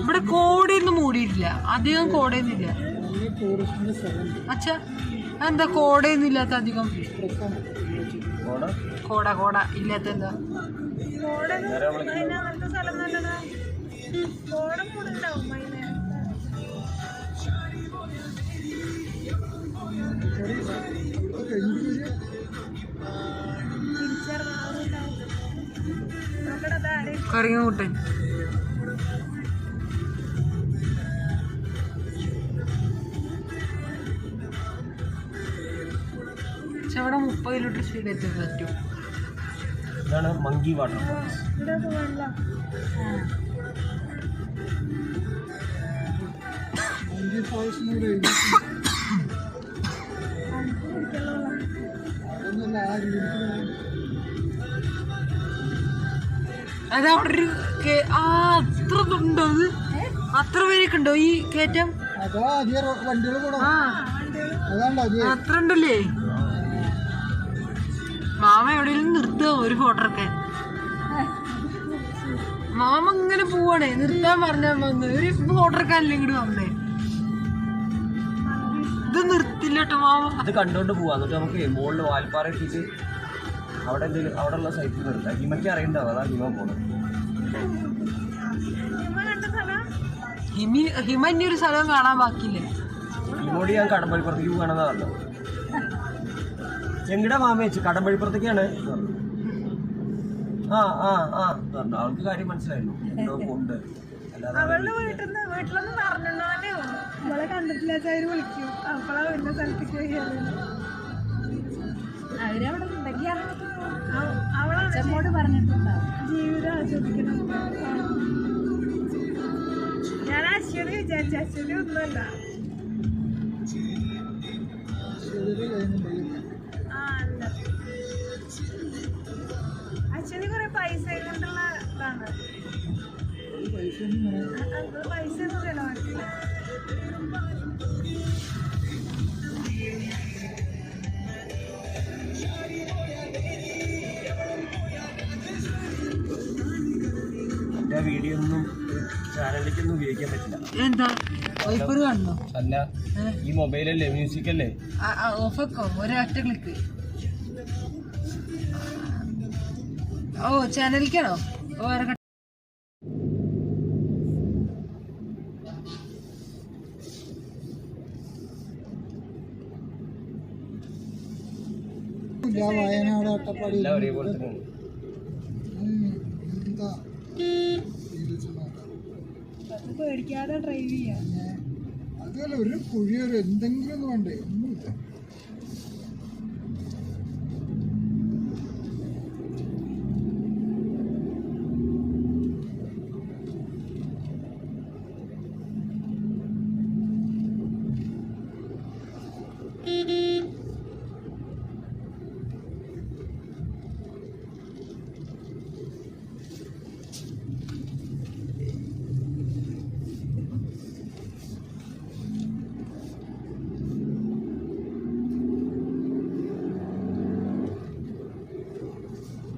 ഇവിടെ കോടയൊന്നും മൂടിയിട്ടില്ല. അധികം കോടയൊന്നുമില്ല. അച്ഛാ എന്താ കോടയൊന്നും ഇല്ലാത്ത അധികം കോട? കോട ഇല്ലാത്ത എന്താ? പക്ഷെ അവിടെ മുപ്പത് ലിറ്റർ സ്പീഡ് എത്താൻ പറ്റും. ഇതാണ് മങ്കി വാട്ടർ ഫോൾസ്. മഞ്ചി ഫാൾസിനോട് അത് അവിടെ ഒരു ആ അത്ര ഉണ്ടോ അത്? അത്ര പേരൊക്കെ ഉണ്ടോ ഈ കയറ്റം? അത്ര ഉണ്ടല്ലേ? ഒരു ഫോട്ടോ എടുക്കാൻ മാമ ഇങ്ങനെ പോവാണേ. നിർത്താൻ പറഞ്ഞ വന്ന് ഒരു ഫോട്ടോ എടുക്കാനല്ലേ ഇങ്ങോട്ട് വന്നേ? ഇത് നിർത്തില്ല കേട്ടോ മാമ. അത് കണ്ടോണ്ട് പോവാ. എന്നിട്ട് നമുക്ക് മുകളിൽ വാൽപ്പാറ എത്തിയിട്ട് അവിടെ എന്തെങ്കിലും അവിടെ ഉള്ള സൈറ്റിൽ നിർത്താം. ഹിമയ്ക്ക് അറിയണ്ടാവും. അതാ ഹിമ പോണത്. ഹിമി ഹിമ ഇനി ഒരു സ്ഥലം കാണാൻ ബാക്കിയില്ലേ? ഹിമോട് ഞാൻ കടമ്പഴിപ്പുറത്തേക്ക് പോകണമെന്നാ പറഞ്ഞത്. ചെങ്കിട മാമ വെച്ച് കടമ്പഴിപ്പുറത്തേക്കാണ്. ആ ആ ആ. പറഞ്ഞു അവൾക്ക് കാര്യം മനസ്സിലായിരുന്നു എന്തോ അവളുടെ വീട്ടിൽ നിന്ന് വീട്ടിലൊന്നും പറഞ്ഞിട്ടുണ്ടോ അവളെ കണ്ടിട്ടില്ല ചായ വിളിക്കും. അപ്പളാ വരുന്ന സ്ഥലത്തേക്ക് അവരവിടെ ഉണ്ടെങ്കിൽ അവളോട് പറഞ്ഞിട്ടുണ്ടാവും ജീവിതം ആസ്വദിക്കണം. ഞാൻ അശ്വതി വിചാരിച്ചു. അശ്വതി ഒന്നുമല്ല. അശ്വതി കുറെ പൈസ കൊണ്ടുള്ള ഇതാണ് പൈസ ഒന്നും ചെലവാക്കില്ല. വീഡിയോ ഒന്നും ചാനലിലേക്കൊന്നും ഉപയോഗിക്കാൻ പറ്റില്ല. എന്താ? വൈപ്പർ അല്ല ഈ മൊബൈലല്ലേ മ്യൂസിക് അല്ലേ ഓഫാക്കോ ഒരൊറ്റ ക്ലിക്ക് ഓ ചാനലിക്കാണോ ഓ ഇറങ്ങട്ടെ വയനാട് അട്ടപ്പാടി. എന്താ? പേടിക്കാതെ ഡ്രൈവ് ചെയ്യാം. അതല്ല ഒരു കുഴിയൊരു എന്തെങ്കിലും ഒന്നും വേണ്ടേ ഒന്നുമില്ല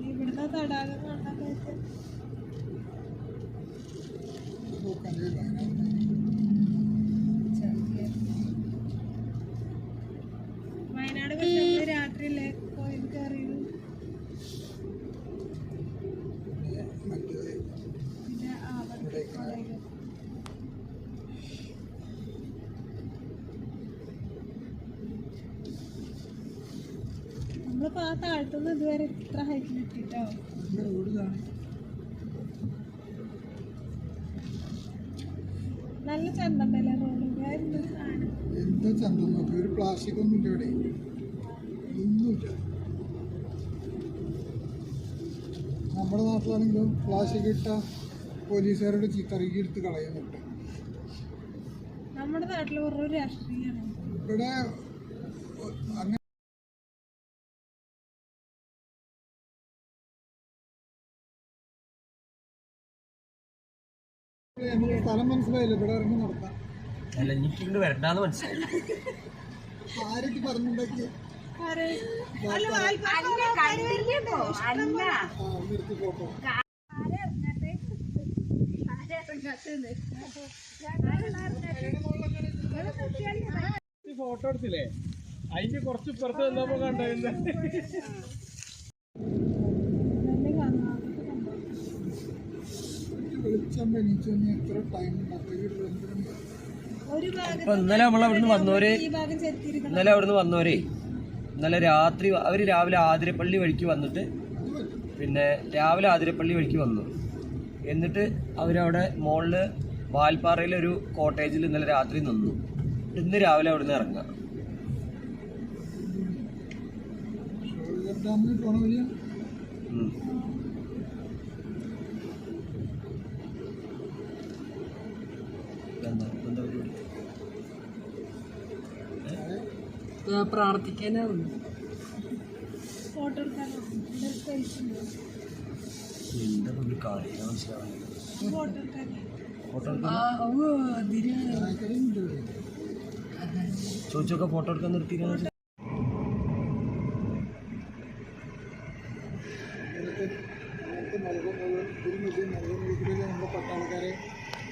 ഇവിടുത്തെ തടാകം കണ്ടൊക്കെ നോക്കണ്ടേ വയനാട് വയനാട് പക്ഷെ നമ്മൾ രാത്രിയല്ലേ പോയി കയറിയത് പിന്നെ മറ്റേത് പിന്നെ ആ അവിടെ നമ്മളിപ്പോ ആ താഴ്ത്തുനിന്ന് ഇതുവരെ ഇത്ര ഹൈറ്റിൽ എത്തിയിട്ടോ? നല്ല റോഡ് എന്ത് ചന്തം നോക്കി? ഒരു പ്ലാസ്റ്റിക് ഒന്നും ഇല്ല ഇവിടെ. ഒന്നുമില്ല. നമ്മുടെ നാട്ടിലാണെങ്കിലും പ്ലാസ്റ്റിക് ഇട്ട പോലീസുകാരുടെ ചിത്തറിക്ക് എടുത്ത് കളയുന്നുണ്ട്. നമ്മുടെ നാട്ടിൽ ഇവിടെ അങ്ങനെ സ്ഥലം മനസ്സിലായില്ല. ഇവിടെ ഇറങ്ങി നടത്താം അല്ല എനിക്ക് ഇങ്ങോട്ട് വരണ്ടാന്ന് മനസ്സിലായി. ആരൊക്കെ നിർത്തി ഫോട്ടോ ഫോട്ടോ എടുത്തില്ലേ? അതിന്റെ കുറച്ച് പുറത്ത് വന്നപ്പോ കണ്ടായിരുന്നു ഇന്നലെ നമ്മൾ അവിടുന്ന് വന്നവര് ഈ ഭാഗം ചെത്തിയിരിക്കണം ഇന്നലെ അവിടുന്ന് വന്നോരെ ഇന്നലെ രാത്രി അവർ രാവിലെ ആതിരപ്പള്ളി വഴിക്ക് വന്നിട്ട് പിന്നെ രാവിലെ ആതിരപ്പള്ളി വഴിക്ക് വന്നു. എന്നിട്ട് അവരവിടെ മോളിൽ വാൽപ്പാറയിലെ ഒരു കോട്ടേജിൽ ഇന്നലെ രാത്രി നിന്നു. ഇന്ന് രാവിലെ അവിടുന്ന് ഇറങ്ങാം ഡാമിൽ പോണ ഉം. എന്താ എന്താ പരിപാടി പ്രാർത്ഥിക്കാനാണ് ഫോട്ടോ എടുക്കാനോ എന്റെ സ്പേസ് ഉണ്ട് എന്താ ഒരു കാര്യം മനസ്സിലാവുന്നില്ല ഫോട്ടോ എടുക്കാനോ ഫോട്ടോ ആ എടുക്കാൻ ഓ അതിന് ചായക്കടയുണ്ട് ഇവിടെ ചോദിച്ചൊക്കെ ഫോട്ടോ എടുക്കാൻ നിർത്തിയിരുന്നു നൽകും മുഴുവൻ ഒരു മില്യൺ നൽകും മുഴുവൻ നമ്മുടെ പട്ടാളക്കാരെ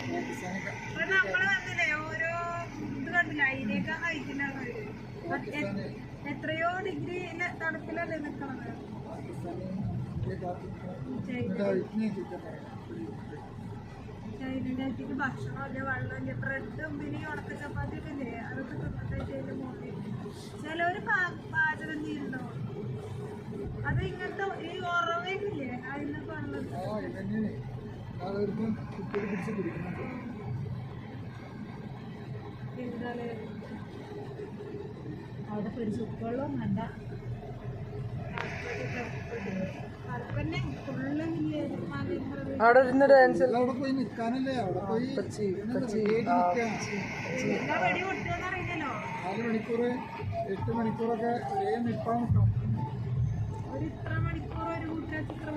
പാകിസ്ഥാനൊക്കെ എത്രയോ ഡിഗ്രി തണുപ്പിലല്ലേ അടുത്തേക്ക് ഭക്ഷണമില്ല വെള്ളമില്ല ബ്രെഡും പിന്നെ ഉണക്ക ചപ്പാത്തി ഒക്കെ ഇല്ലേ? അതൊക്കെ തിന്നിട്ട് അതിന്റെ മുകളിൽ പാചകം ചെയ്യുന്നുണ്ടോ? അത് ഇങ്ങനത്തെ ഈ ഉറവേക്കില്ലേ അതിനൊക്കെ ഉള്ളത് ആ ഇതന്നെയാണ് ഒരു പിടിച്ച് വേണ്ട. അവിടെ ഇരുന്ന് ഡാൻസ് പോയി നിൽക്കാനല്ലേ അവിടെ നാല് മണിക്കൂർ എട്ട് മണിക്കൂറൊക്കെ ഒരേ നിൽപ്പാൻ നിൽക്കണം ഇത്ര ഇത്ര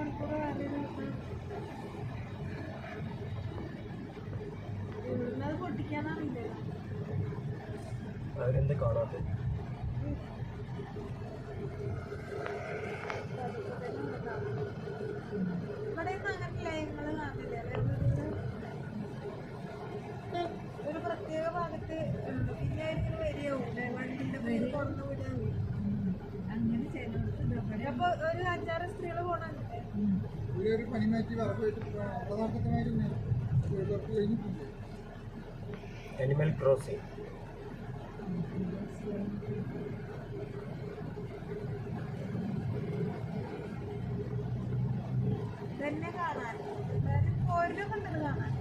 അവരെന്താ കാണാത്തത്? ഒരു പ്രത്യേക അനിമൽ ഉണ്ട്. തന്നെ കാണാൻ. പോരിലൊക്കെ ഉണ്ടത് കാണാൻ.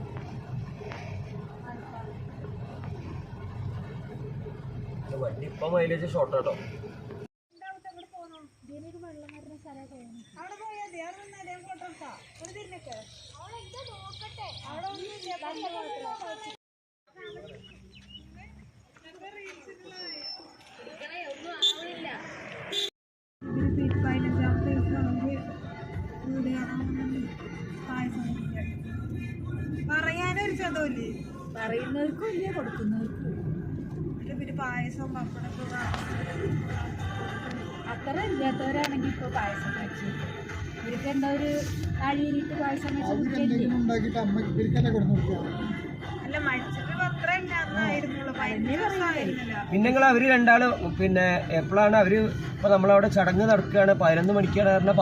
വണ്ടി ഇപ്പൊ മൈലേജ് ഷോർട്ടാട്ടോ ചതവില്ലേ പറയുന്നവർക്കും ഇല്ല കൊടുക്കുന്നവർക്കും എന്നിട്ട് പിന്നെ പായസം പപ്പടമൊക്കെ കാണാൻ അത്ര ഇല്ലാത്തവരാണെങ്കിൽ ഇപ്പോൾ പായസം കഴിച്ചു. ഇവർക്ക് എന്താ ഒരു താഴീരിട്ട് പായസം അല്ല മരിച്ചിട്ട് അത്ര പിന്നെ നിങ്ങൾ അവർ രണ്ടാൾ പിന്നെ എപ്പോഴാണ് അവർ ഇപ്പൊ നമ്മളവിടെ ചടങ്ങ് നടക്കുകയാണ് പതിനൊന്ന് മണിക്കാണ് പറഞ്ഞ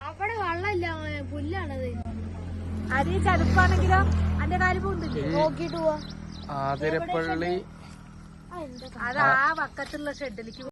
അവിടെ വെള്ളമില്ല പുല്ലാണത്. അത് ചതുപ്പാണെങ്കിലോ അന്റെ കാൽ പോകുന്നില്ലേ നോക്കിട്ട് പോവാ. ആതിരപ്പള്ളി അത് ആ പക്കത്തുള്ള ഷെഡിലേക്ക്